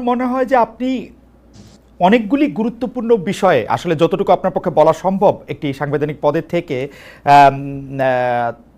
মনে হয় যে আপনি অনেকগুলি গুরুত্বপূর্ণ বিষয়ে আসলে যতটুকু আপনার পক্ষে বলা সম্ভব একটি সাংবিধানিক পদের থেকে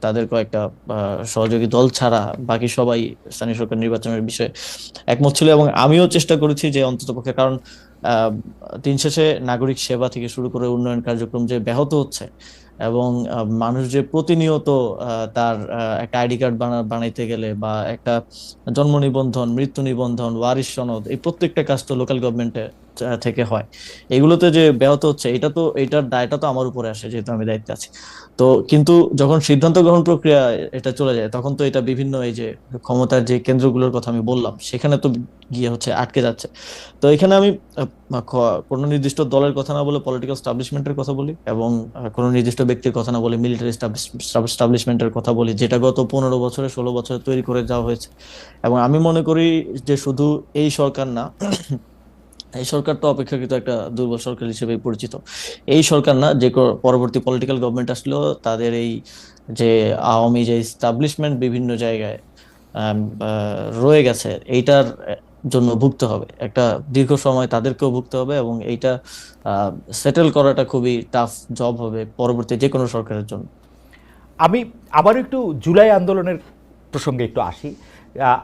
তাদের কয়েকটা সহযোগী দল ছাড়া বাকি সবাই স্থানীয় সরকার নির্বাচনের বিষয়ে একমত ছিল এবং আমিও চেষ্টা করেছি যে অন্ততপক্ষে কারণ দিন শেষে নাগরিক সেবা থেকে শুরু করে উন্নয়ন কার্যক্রম যে ব্যাহত হচ্ছে এবং মানুষ যে প্রতিনিয়ত তার একটা আইডি কার্ড বানাইতে গেলে বা একটা জন্ম নিবন্ধন, মৃত্যু নিবন্ধন, ওয়ারিশ সনদ, এই প্রত্যেকটা কাজ তো লোকাল গভর্নমেন্টে থেকে হয়। এগুলোতে যে ব্যাহত হচ্ছে, এটা তো, এটার দায়টা তো আমার উপরে আসে, যেহেতু আমি দায়িত্বে আছি। তো কিন্তু যখন সিদ্ধান্ত গ্রহণ প্রক্রিয়া এটা চলে যায়, তখন তো এটা বিভিন্ন এই যে ক্ষমতার যে কেন্দ্রগুলোর কথা আমি বললাম, সেখানে তো গিয়ে হচ্ছে আটকে যাচ্ছে। তো এখানে আমি কোনো নির্দিষ্ট দলের কথা না বলে পলিটিক্যাল স্টাবলিশমেন্টের কথা বলি এবং কোনো নির্দিষ্ট ব্যক্তির কথা না বলে মিলিটারি স্টাবলিশমেন্টের কথা বলি, যেটা গত পনেরো বছরে, ষোলো বছরে তৈরি করে যাওয়া হয়েছে। এবং আমি মনে করি যে শুধু এই সরকার না এই সরকার তো অপেক্ষাকৃত একটা দুর্বল সরকার হিসেবে পরিচিত। এই সরকার না, যে পরবর্তী পলিটিক্যাল গভর্নমেন্ট আসলেও তাদের এই যে আওয়ামী যে এস্টাবলিশমেন্ট বিভিন্ন জায়গায় রয়ে গেছে, এইটার জন্য ভুগতে হবে। একটা দীর্ঘ সময় তাদেরকেও ভুগতে হবে এবং এইটা সেটেল করাটা খুবই টাফ জব হবে পরবর্তী যে কোনো সরকারের জন্য। আমি আবারও একটু জুলাই আন্দোলনের প্রসঙ্গে একটু আসি।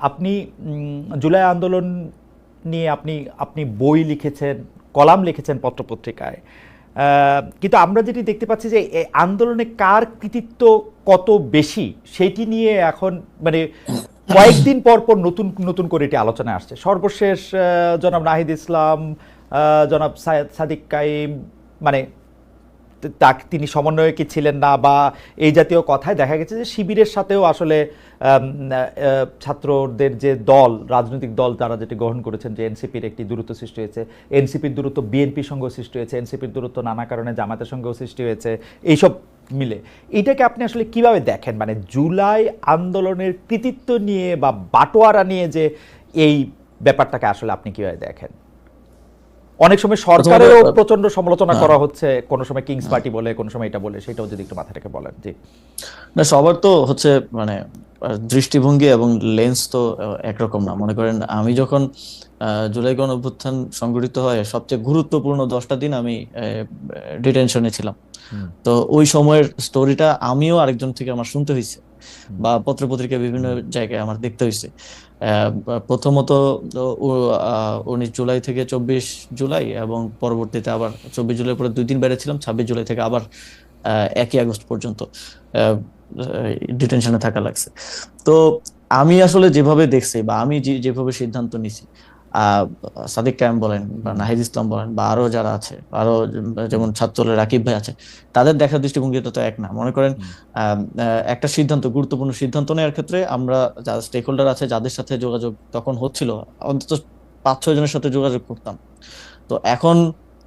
আপনি জুলাই আন্দোলন নিয়ে আপনি আপনি বই লিখেছেন, কলাম লিখেছেন পত্রপত্রিকায়। কিন্তু আমরা যেটি দেখতে পাচ্ছি যে আন্দোলনে কার কৃতিত্ব কত বেশি, সেটি নিয়ে এখন মানে কয়েকদিন পর পর নতুন নতুন করে এটি আলোচনায় আসছে। সর্বশেষ জনাব নাহিদ ইসলাম জনাব সাদিক কাইম মানে তা- তিনি সমন্বয়কে ছিলেন না বা এই জাতীয় কথায় দেখা গেছে যে শিবিরের সাথেও আসলে ছাত্রদের যে দল, রাজনৈতিক দল তারা যেটি গ্রহণ করেছেন যে এনসিপির একটি দূরত্ব সৃষ্টি হয়েছে, এনসিপির দূরত্ব বিএনপির সঙ্গেও সৃষ্টি হয়েছে, এনসিপির দূরত্ব নানা কারণে জামাতের সঙ্গেও সৃষ্টি হয়েছে, এইসব মিলে। এটাকে আপনি আসলে কীভাবে দেখেন? মানে জুলাই আন্দোলনের কৃতিত্ব নিয়ে বা বাটোয়ারা নিয়ে যে এই ব্যাপারটাকে আসলে আপনি কীভাবে দেখেন? অনেক সময় সরকারেরও প্রচণ্ড সমালোচনা হ্যাঁ। করা হচ্ছে কোন সময় কিংস পার্টি বলে কোন সময় এটা বলে সেটাও যদি একটু মাথা রেখে বলেন জি না সবার তো হচ্ছে মানে দৃষ্টিভঙ্গি এবং লেন্স তো একরকম না মনে করেন আমি যখন আহ, জুলাই গণ অভ্যুত্থান সংগঠিত হয় সবচেয়ে গুরুত্বপূর্ণ দশটা দিন আমি ডিটেনশনে ছিলাম। তো ওই সময়ের স্টোরিটা আমিও আরেকজন থেকে আমার শুনতে হয়েছে বা পত্র পত্রিকা বিভিন্ন জায়গায় আমার দেখতে হয়েছে প্রথমত উনিশ জুলাই থেকে চব্বিশ জুলাই এবং পরবর্তীতে আবার চব্বিশ জুলাই পরে দুই দিন বেড়ে ছিলাম ছাব্বিশ জুলাই থেকে আবার একই আগস্ট পর্যন্ত ডিটেনশনে থাকা লাগছে। তো আমি আসলে যেভাবে দেখছি বা আমি যেভাবে সিদ্ধান্ত নিছি সাদিক কায়েম বলেন বা নাহিদ ইসলাম বলেন বা আরও যারা আছে আরও যেমন ছাত্রলের রাকিব ভাই আছে তাদের দেখার দৃষ্টিভঙ্গিটা তো এক না। মনে করেন একটা সিদ্ধান্ত গুরুত্বপূর্ণ সিদ্ধান্ত নেওয়ার ক্ষেত্রে আমরা যারা স্টেক হোল্ডার আছে যাদের সাথে যোগাযোগ তখন হচ্ছিল অন্তত পাঁচ ছয় জনের সাথে যোগাযোগ করতাম। তো এখন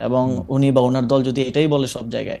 এবং উনি বা ওনার দল যদি এটাই বলে সব জায়গায়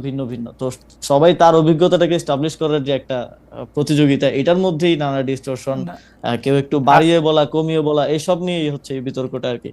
ভিন্ন ভিন্ন। তো সবাই তার অভিজ্ঞতাটাকে এস্টাবলিশ করার যে একটা প্রতিযোগিতা এটার মধ্যেই নানা ডিস্টরশন কেউ একটু বাড়িয়ে বলা কমিয়ে বলা এসব নিয়েই হচ্ছে এই বিতর্কটা আর কি।